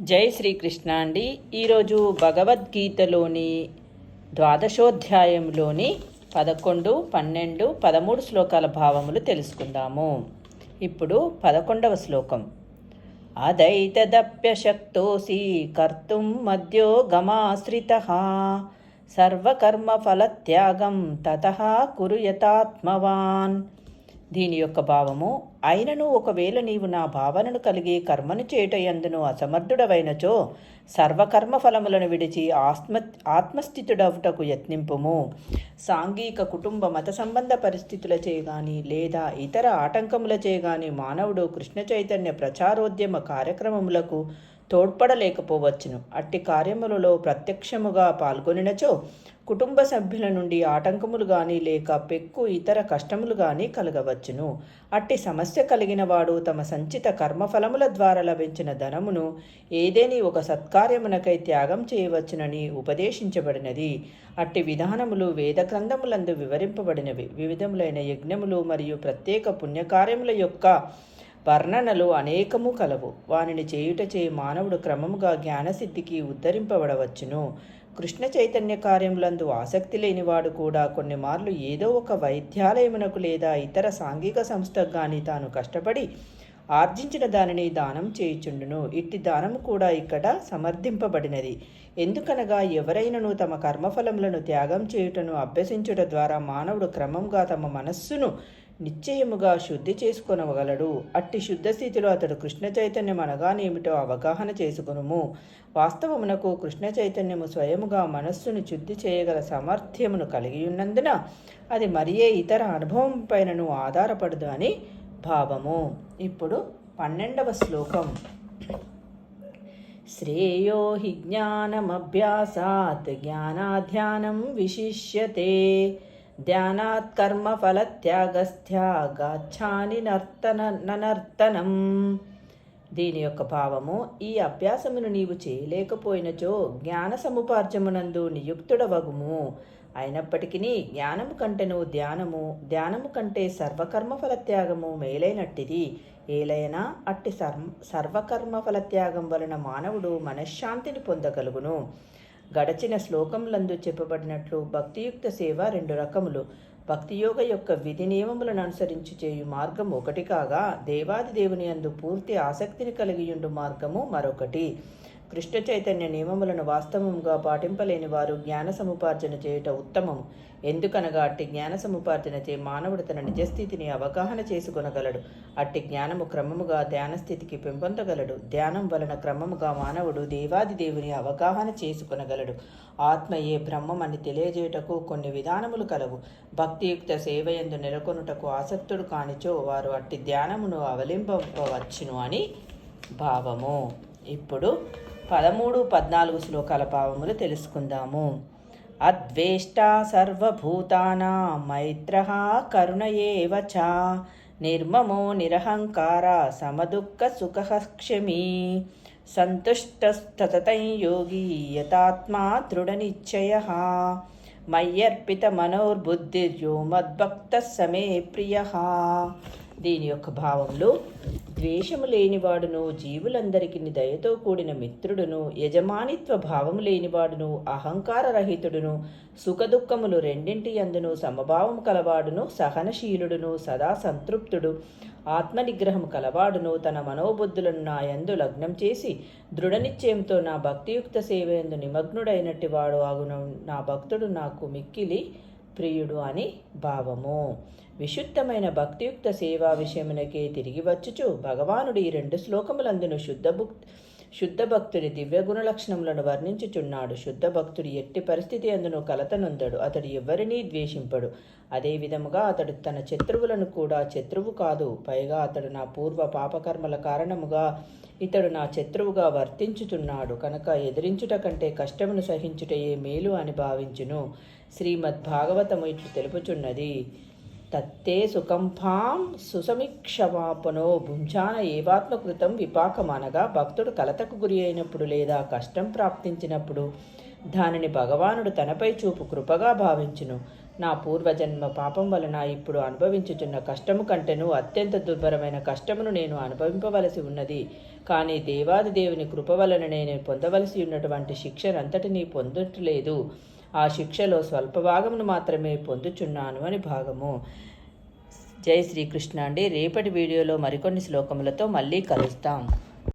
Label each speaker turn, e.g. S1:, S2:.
S1: జై శ్రీకృష్ణ అండి. ఈరోజు భగవద్గీతలోని ద్వాదశోధ్యాయంలోని పదకొండు పన్నెండు పదమూడు శ్లోకాల భావములు తెలుసుకుందాము. ఇప్పుడు పదకొండవ శ్లోకం. అదైతదప్యశక్తోసి కర్తుం మధ్యో గమాశ్రిత సర్వకర్మఫలత్యాగం తత కురు యథాత్మవాన్ దీని యొక్క భావము అయినను ఒకవేళ నీవు నా భావనను కలిగి కర్మను చేయుట అసమర్థుడవైనచో సర్వకర్మ ఫలములను విడిచి ఆత్మ ఆత్మస్థితుడవుటకు యత్నింపుము. సాంఘిక కుటుంబ మత సంబంధ పరిస్థితులచే గాని లేదా ఇతర ఆటంకములచే గాని మానవుడు కృష్ణ చైతన్య ప్రచారోద్యమ కార్యక్రమములకు తోడ్పడలేకపోవచ్చును. అట్టి కార్యములలో ప్రత్యక్షముగా పాల్గొనినచో కుటుంబ సభ్యుల నుండి ఆటంకములు కానీ లేక పెక్కు ఇతర కష్టములు కానీ కలగవచ్చును. అట్టి సమస్య కలిగిన వాడు తమ సంచిత కర్మఫలముల ద్వారా లభించిన ధనమును ఏదేని ఒక సత్కార్యమునకై త్యాగం చేయవచ్చునని ఉపదేశించబడినది. అట్టి విధానములు వేద గ్రంథములందు వివరింపబడినవి. వివిధములైన యజ్ఞములు మరియు ప్రత్యేక పుణ్యకార్యముల యొక్క వర్ణనలు అనేకము కలవు. వానిని చేయుటచే మానవుడు క్రమముగా జ్ఞానసిద్ధికి ఉద్ధరింపబడవచ్చును. కృష్ణ చైతన్య కార్యములందు ఆసక్తి లేనివాడు కూడా కొన్ని మార్లు ఏదో ఒక వైద్యాలయమునకు లేదా ఇతర సాంఘిక సంస్థకు కానీ తాను కష్టపడి ఆర్జించిన దానిని దానం చేయుచుండును. ఇట్టి దానము కూడా ఇక్కడ సమర్థింపబడినది. ఎందుకనగా ఎవరైనను తమ కర్మఫలములను త్యాగం చేయుటను అభ్యసించుట ద్వారా మానవుడు క్రమంగా తమ మనస్సును నిశ్చయముగా శుద్ధి చేసుకొనగలడు అట్టి శుద్ధ స్థితిలో అతడు కృష్ణ చైతన్యం అనగానేమిటో అవగాహన చేసుకునుము. వాస్తవమునకు కృష్ణ చైతన్యము స్వయముగా మనస్సును శుద్ధి చేయగల సామర్థ్యమును కలిగి ఉన్నందున అది మరియే ఇతర అనుభవం పైనను ఆధారపడదు అని భావము. ఇప్పుడు పన్నెండవ శ్లోకం. శ్రేయో హి జ్ఞానమభ్యాసాత్ జ్ఞానాధ్యానం విశిష్యతే ధ్యానాత్ కర్మ కర్మఫలత్యాగస్థ్యాగాచ్ఛాని నర్తన ననర్తనం దీని యొక్క భావము ఈ అభ్యాసమును నీవు చేయలేకపోయినచో జ్ఞాన సముపార్జమునందు నియుక్తుడవగుము. అయినప్పటికీ జ్ఞానము కంటెను ధ్యానము ధ్యానము కంటే సర్వకర్మ ఫలత్యాగము మేలైనట్టిది. ఏలైనా అట్టి సర్వ సర్వకర్మ ఫలత్యాగం వలన మానవుడు మనశ్శాంతిని పొందగలుగును. గడచిన శ్లోకములందు చెప్పబడినట్లు భక్తియుక్త సేవ రెండు రకములు. భక్తియోగ యొక్క విధి నియమములను అనుసరించి చేయు మార్గం ఒకటి కాగా దేవాది దేవుని అందు పూర్తి ఆసక్తిని కలిగియుండు మార్గము మరొకటి. కృష్ణ చైతన్య నియమములను వాస్తవముగా పాటింపలేని వారు జ్ఞాన సముపార్జన చేయుట ఉత్తమము. ఎందుకనగా అట్టి జ్ఞాన సముపార్జన చే మానవుడు తన నిజస్థితిని అవగాహన చేసుకొనగలడు. అట్టి జ్ఞానము క్రమముగా ధ్యాన స్థితికి పెంపొందగలడు. ధ్యానం వలన క్రమముగా మానవుడు దేవాది దేవుని అవగాహన చేసుకొనగలడు. ఆత్మయే బ్రహ్మం అని తెలియజేయుటకు కొన్ని విధానములు కలవు. భక్తియుక్త సేవయందు నెలకొనుటకు ఆసక్తుడు కానిచో వారు అట్టి ధ్యానమును అవలింపవచ్చును అని భావము. ఇప్పుడు పదమూడు పద్నాలుగు శ్లోకాల భావములు తెలుసుకుందాము. అద్వేష్ట సర్వభూతానా మైత్ర కరుణ చ నిర్మమో నిరహంకార సమదుఃఖ సుఖ క్షమీ సంతుష్టస్తతతం యోగి యతాత్మా దృఢనిశ్చయ మయ్యర్పిత మనోర్బుద్ధిర్యో మద్భక్త సమే ప్రియ. దీని యొక్క భావములు ద్వేషము లేనివాడును జీవులందరికీ దయతో కూడిన మిత్రుడును యజమానిత్వ భావము లేనివాడును అహంకార రహితుడును సుఖదుఖములు రెండింటి అందును సమభావం కలవాడును సహనశీలుడును సదా సంతృప్తుడు. ఆత్మనిగ్రహం కలవాడును తన మనోబుద్ధులను నా యందు లగ్నం చేసి దృఢనిశ్చయంతో నా భక్తియుక్త సేవయందు నిమగ్నుడైనట్టి వాడు ఆగున నా భక్తుడు నాకు మిక్కిలి ప్రియుడు అని భావము. విశుద్ధమైన భక్తియుక్త సేవా విషయమునకే తిరిగి వచ్చుచు భగవానుడు ఈ రెండు శ్లోకములందును శుద్ధ భుక్ శుద్ధ భక్తుడి దివ్య గుణ లక్షణములను వర్ణించుచున్నాడు. శుద్ధ భక్తుడు ఎట్టి పరిస్థితి అందును కలతనొందడు. అతడు ఎవరినీ ద్వేషింపడు. అదే విధముగా అతడు తన శత్రువులను కూడా శత్రువు కాదు. పైగా అతడు నా పూర్వ పాపకర్మల కారణముగా ఇతడు నా శత్రువుగా వర్తించుచున్నాడు. కనుక ఎదిరించుట కంటే కష్టమును సహించుటయే మేలు అని భావించును. శ్రీమద్ భాగవతము ఇట్లు తెలుపుచున్నది. తత్తే సుకంఫాం సుసమిక్షమాపనో భుంజాన ఏవాత్మకృతం విపాకమనగా భక్తుడు కలతకు గురి అయినప్పుడు లేదా కష్టం ప్రాప్తించినప్పుడు దానిని భగవానుడు తనపై చూపు కృపగా భావించును. నా పూర్వజన్మ పాపం వలన ఇప్పుడు అనుభవించుచున్న కష్టము కంటేను అత్యంత దుర్భరమైన కష్టమును నేను అనుభవింపవలసి ఉన్నది. కానీ దేవాది దేవుని కృప వలన నేను పొందవలసి ఉన్నటువంటి శిక్షనంతటినీ పొందట్లేదు. ఆ శిక్షలో స్వల్ప భాగమును మాత్రమే పొందుచున్నాను అని భాగము. జై శ్రీకృష్ణ అండి. రేపటి వీడియోలో మరికొన్ని శ్లోకములతో మళ్ళీ కలుస్తాం.